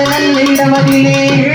மாலை கொழுந்திடுமாசி பார்த்த நல்ல